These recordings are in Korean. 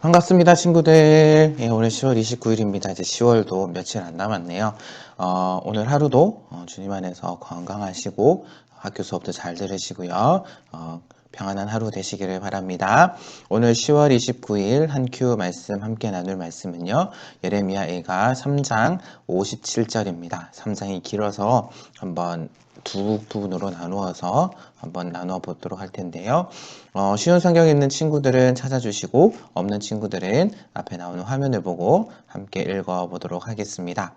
반갑습니다, 친구들. 예, 오늘 10월 29일입니다. 이제 10월도 며칠 안 남았네요. 어, 오늘 하루도 어, 주님 안에서 건강하시고 학교 수업도 잘 들으시고요. 어, 평안한 하루 되시기를 바랍니다. 오늘 10월 29일 한 큐 말씀 함께 나눌 말씀은요. 예레미야 애가 3장 57절입니다. 3장이 길어서 한번 두 부분으로 나누어서 한번 나누어 보도록 할 텐데요. 어, 쉬운 성경에 있는 친구들은 찾아주시고 없는 친구들은 앞에 나오는 화면을 보고 함께 읽어 보도록 하겠습니다.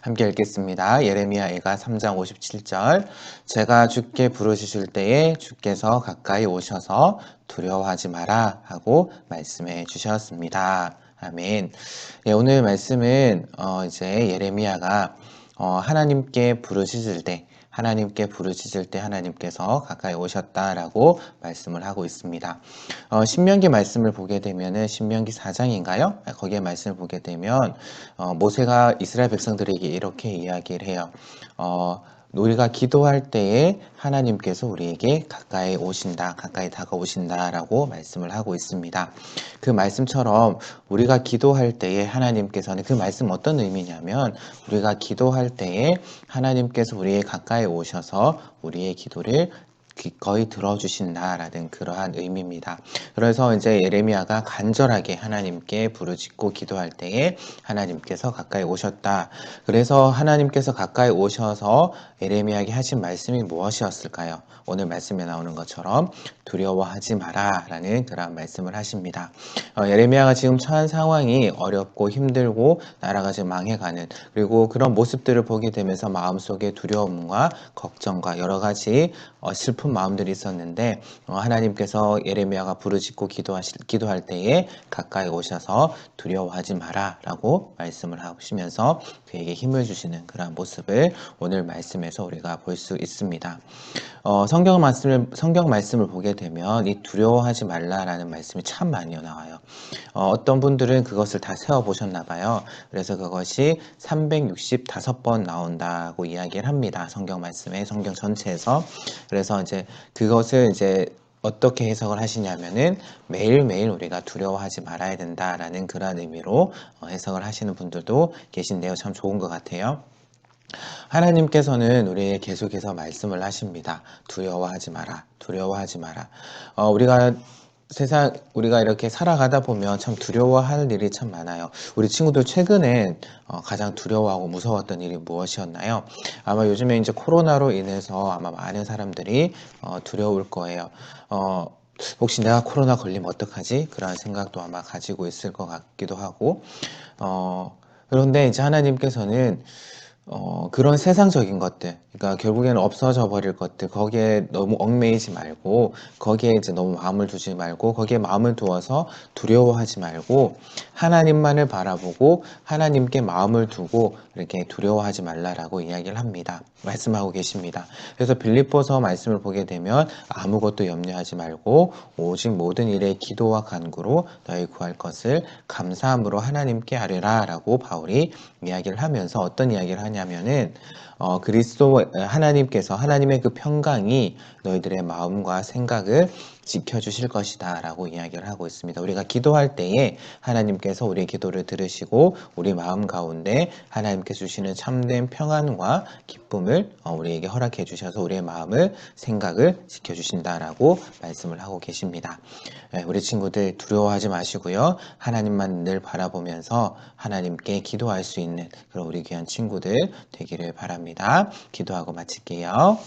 함께 읽겠습니다. 예레미야 애가 3장 57절 제가 주께 부르시실 때에 주께서 가까이 오셔서 두려워하지 마라 하고 말씀해 주셨습니다. 아멘. 예, 오늘 말씀은 어, 이제 예레미야가 어, 하나님께 부르짖을 때 하나님께 부르짖을 때 하나님께서 가까이 오셨다라고 말씀을 하고 있습니다. 어, 신명기 말씀을 보게 되면은 신명기 4장인가요? 거기에 말씀을 보게 되면 어, 모세가 이스라엘 백성들에게 이렇게 이야기를 해요. 어, 우리가 기도할 때에 하나님께서 우리에게 가까이 오신다, 가까이 다가오신다라고 말씀을 하고 있습니다. 그 말씀처럼 우리가 기도할 때에 하나님께서는 그 말씀 어떤 의미냐면 우리가 기도할 때에 하나님께서 우리에 가까이 오셔서 우리의 기도를 기꺼이 들어주신다라는 그러한 의미입니다. 그래서 이제 예레미야가 간절하게 하나님께 부르짖고 기도할 때에 하나님께서 가까이 오셨다. 그래서 하나님께서 가까이 오셔서 예레미야에게 하신 말씀이 무엇이었을까요? 오늘 말씀에 나오는 것처럼 두려워하지 마라라는 그러한 말씀을 하십니다. 어, 예레미야가 지금 처한 상황이 어렵고 힘들고 나라가 지금 망해가는 그리고 그런 모습들을 보게 되면서 마음속에 두려움과 걱정과 여러 가지 어, 슬픈 마음들이 있었는데 어, 하나님께서 예레미야가 부르짖고 기도하실, 기도할 때에 가까이 오셔서 두려워하지 마라라고 말씀을 하시면서 그에게 힘을 주시는 그러한 모습을 오늘 말씀에서 우리가 볼 수 있습니다. 어, 성경 말씀을 성경 말씀을 보게 되면 이 두려워하지 말라라는 말씀이 참 많이 나와요. 어, 떤 분들은 그것을 다 세워 보셨나 봐요. 그래서 그것이 365번 나온다고 이야기를 합니다. 성경 말씀에 성경 전체에서 그래서 이제 그것을 이제 어떻게 해석을 하시냐면은 매일매일 우리가 두려워하지 말아야 된다라는 그런 의미로 어, 해석을 하시는 분들도 계신데요. 참 좋은 것 같아요. 하나님께서는 우리에게 계속해서 말씀을 하십니다. 두려워하지 마라. 두려워하지 마라. 어, 우리가 세상 우리가 이렇게 살아가다 보면 참 두려워할 일이 참 많아요. 우리 친구들 최근에 어, 가장 두려워하고 무서웠던 일이 무엇이었나요? 아마 요즘에 이제 코로나로 인해서 아마 많은 사람들이 어, 두려울 거예요. 어, 혹시 내가 코로나 걸리면 어떡하지? 그런 생각도 아마 가지고 있을 것 같기도 하고, 어, 그런데 이제 하나님께서는 어, 그런 세상적인 것들, 그러니까 결국에는 없어져 버릴 것들, 거기에 너무 얽매이지 말고, 거기에 이제 너무 마음을 두지 말고, 거기에 마음을 두어서 두려워하지 말고, 하나님만을 바라보고, 하나님께 마음을 두고, 이렇게 두려워하지 말라라고 이야기를 합니다. 말씀하고 계십니다. 그래서 빌립보서 말씀을 보게 되면, 아무것도 염려하지 말고, 오직 모든 일에 기도와 간구로 너희 구할 것을 감사함으로 하나님께 하리라 라고 바울이 이야기를 하면서 어떤 이야기를 하냐 하냐면은 어, 그리스도 하나님께서 하나님의 그 평강이 너희들의 마음과 생각을 지켜주실 것이다 라고 이야기를 하고 있습니다. 우리가 기도할 때에 하나님께서 우리의 기도를 들으시고 우리 마음 가운데 하나님께 주시는 참된 평안과 기쁨을 어, 우리에게 허락해 주셔서 우리의 마음을 생각을 지켜주신다 라고 말씀을 하고 계십니다. 예, 우리 친구들 두려워하지 마시고요. 하나님만 늘 바라보면서 하나님께 기도할 수 있는 그런 우리 귀한 친구들 되기를 바랍니다. 기도하고 마칠게요.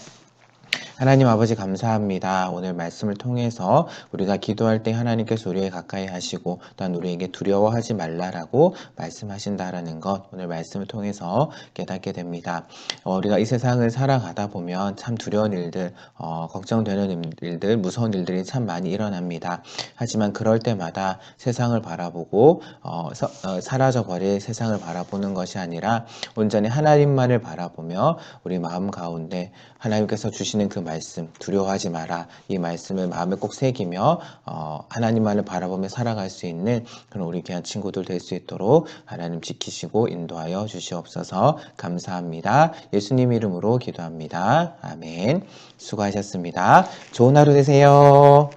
하나님 아버지 감사합니다. 오늘 말씀을 통해서 우리가 기도할 때 하나님께서 우리에 가까이 하시고 또한 우리에게 두려워하지 말라라고 말씀하신다라는 것 오늘 말씀을 통해서 깨닫게 됩니다. 어, 우리가 이 세상을 살아가다 보면 참 두려운 일들, 어, 걱정되는 일들, 무서운 일들이 참 많이 일어납니다. 하지만 그럴 때마다 세상을 바라보고 어, 서, 어, 사라져버릴 세상을 바라보는 것이 아니라 온전히 하나님만을 바라보며 우리 마음 가운데 하나님께서 주시는 그 말씀 두려워하지 마라. 이 말씀을 마음에 꼭 새기며 어, 하나님만을 바라보며 살아갈 수 있는 그런 우리 귀한 친구들 될 수 있도록 하나님 지키시고 인도하여 주시옵소서. 감사합니다. 예수님 이름으로 기도합니다. 아멘. 수고하셨습니다. 좋은 하루 되세요.